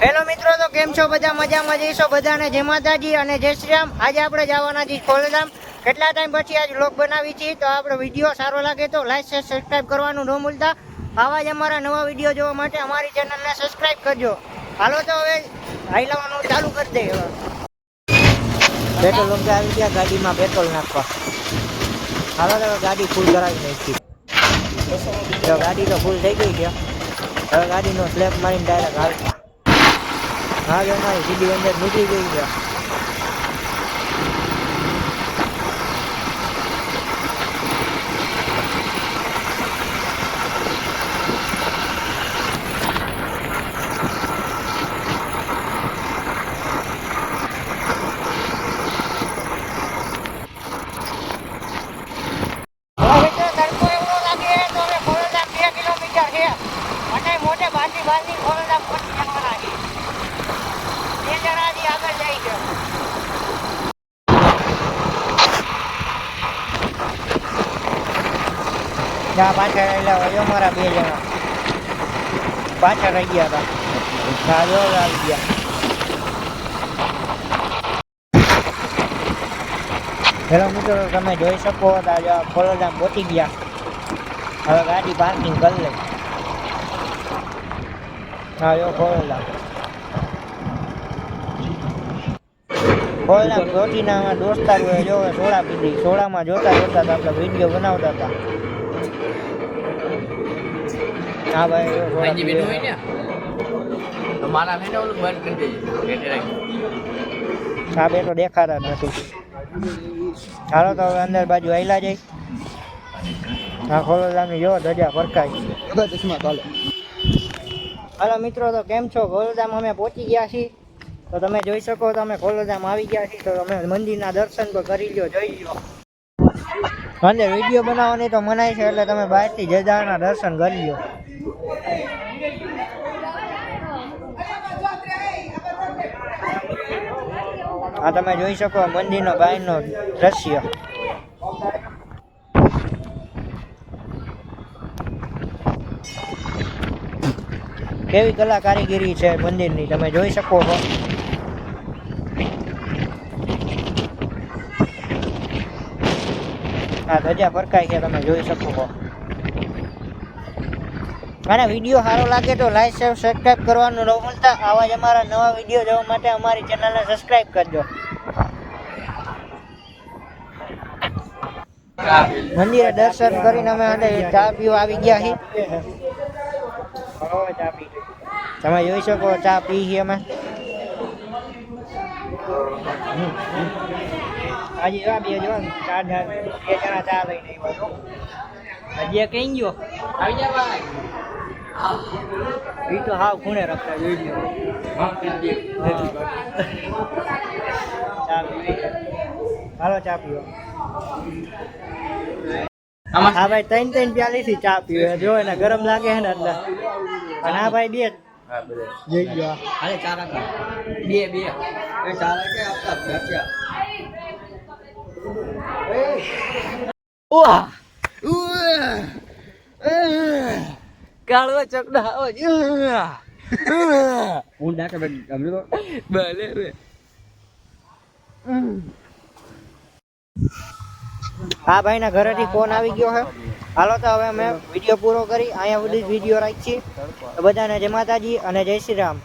Hello મિત્રો, તો કેમ છો? બધા મજામાં જઈશો બધાને જય માતાજી અને જય શ્રી રામ. આજે આપણે જવાના છીએ ખોલધામ. કેટલા ટાઈમ પછી આજ લોક બનાવી છીએ? તો આપણો વીડિયો સારો લાગે તો લાઈક શેર સબસ્ક્રાઈબ કરવાનું ન ભૂલતા. આવા જ અમારા નવા વીડિયો જોવા માટે અમારી ચેનલને સબસ્ક્રાઇબ કરજો. હાલો, તો હવે હાઈલાવાનું ચાલુ કરી દે હવે. પેટ્રોલ પંપે આવી ગયા, ગાડીમાં પેટ્રોલ નાખવા. હાલો, તો ગાડી ફૂલ કરાવી નાખી. ગાડી તો ફૂલ થઈ ગઈ છે. હવે ગાડીનો સ્લેબ મારીને ડાયરેક્ટ હાલતા હા જો મારી સીધી અંદર નીકળી ગઈ છે હવે મિત્રો તડકો એવડો લાગે તો હવે ખોડલધામ બે કિલોમીટર છે અને મોટે બાંધી બાંધી ખોડલધામ પહોંચી જવાના છે બે જણા હજી આગળ જાય છે ત્યાં પાછળ એટલે હોય અમારા બે જણા. પાછળ રહી ગયા હતા. હા, જો આવી ગયા. હેલો મિત્રો, તમે જોઈ શકો હતા આજે ખોલોધામ પહોંચી ગયા. હવે ગાડી પાર્કિંગ કરી લઈ. હા, જો ખોલધામ પહોંચીને આમાં દોસ્તાર હોય, જો સોડા પીધી, સોડામાં જોતા જોતા તો આપણે વીડિયો બનાવતા હતા. હા ભાઈ જો સોડા અહીંથી બેઠું પીધી. હોય ને? મારા બેને ઓલું બંધ કરી દેજે બેઠે બે તો દેખાતા જ નથી. ચાલો તો હવે અંદર બાજુ આયલા જાય આ ખોલોધામની જો ધજા ફરકાય હાલો. મિત્રો તો કેમ છો? ખોલોધામ અમે પહોંચી ગયા છીએ. તો તમે જોઈ શકો તો અમે ખોલોધામ આવી ગયા છીએ. તો તમે મંદિરના દર્શન તો કરી લો જોઈ લ્યો. અંદર વીડિયો બનાવવાની તો મનાય છે, એટલે તમે બહારથી જજાના દર્શન કરી લો આ તમે જોઈ શકો મંદિરનો બહારનો દ્રશ્ય. કેવી કલા કારીગીરી છે મંદિરની, તમે જોઈ શકો છો. આ ધજા ફરકાય છે, તમે જોઈ શકો છો. અને વીડિયો સારો લાગે તો લાઈક શેર સબસ્ક્રાઇબ કરવાનું ન ભૂલતા. આવા જ અમારા નવા વીડિયો જોવા માટે અમારી ચેનલને સબસ્ક્રાઇબ કરજો. મંદિરે દર્શન કરીને અમે અંદર ચા પીવા આવી ગયા છીએ. તમે જોઈ શકો, ચા પી છીએ અમે. હજી એવા બે જો ચાર જણ બે જણા ચા લઈને આવ્યા હજી કઈ ગયો? આવી જા ભાઈ. એ તો હાવ ખૂણે રખતા જોઈ ચા હાલો ચા પીવા. હા ભાઈ ત્રણ ત્રણ પ્યાલી થી ચા પીવે. જો એને ગરમ લાગે છે ને એટલે. અને હા ભાઈ બે જઈ ગયો. અરે ચાર બે બે. એ ચાર કે આપતા બચ્યા કાળવા ચકડા આવો હું નાખે બે ગમે તો ભલે બે હા ભાઈ ના ઘરેથી ફોન આવી ગયો છે હાલો તો હવે અમે વીડિયો પૂરો કરી. અહીંયા સુધી જ વીડિયો રાખીએ. બધાને જય માતાજી અને જય શ્રી રામ.